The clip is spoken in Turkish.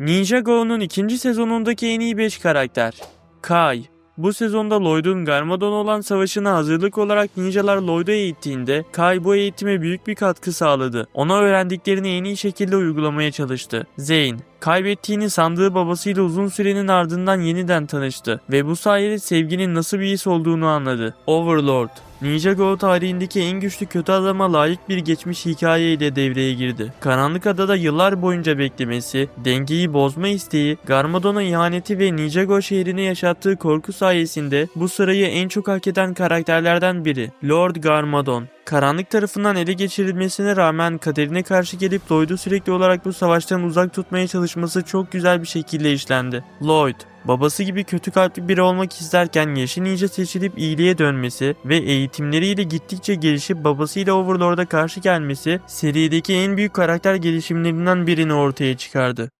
Ninjago'nun ikinci sezonundaki en iyi 5 karakter. Kai. Bu sezonda Lloyd'un Garmadon olan savaşına hazırlık olarak ninjalar Lloyd'u eğittiğinde Kai bu eğitime büyük bir katkı sağladı. Ona öğrendiklerini en iyi şekilde uygulamaya çalıştı. Zane. Kaybettiğini sandığı babasıyla uzun sürenin ardından yeniden tanıştı ve bu sayede sevginin nasıl bir his olduğunu anladı. Overlord. Ninjago tarihindeki en güçlü kötü adama layık bir geçmiş hikayeyle devreye girdi. Karanlık Adada yıllar boyunca beklemesi, dengeyi bozma isteği, Garmadon'a ihaneti ve Ninjago şehrine yaşattığı korku sayesinde bu sırayı en çok hak eden karakterlerden biri. Lord Garmadon. Karanlık tarafından ele geçirilmesine rağmen kaderine karşı gelip Lloyd'u sürekli olarak bu savaştan uzak tutmaya çalışması çok güzel bir şekilde işlendi. Lloyd, babası gibi kötü kalpli biri olmak isterken yaşı ninja seçilip iyiliğe dönmesi ve eğitimleriyle gittikçe gelişip babasıyla Overlord'a karşı gelmesi serideki en büyük karakter gelişimlerinden birini ortaya çıkardı.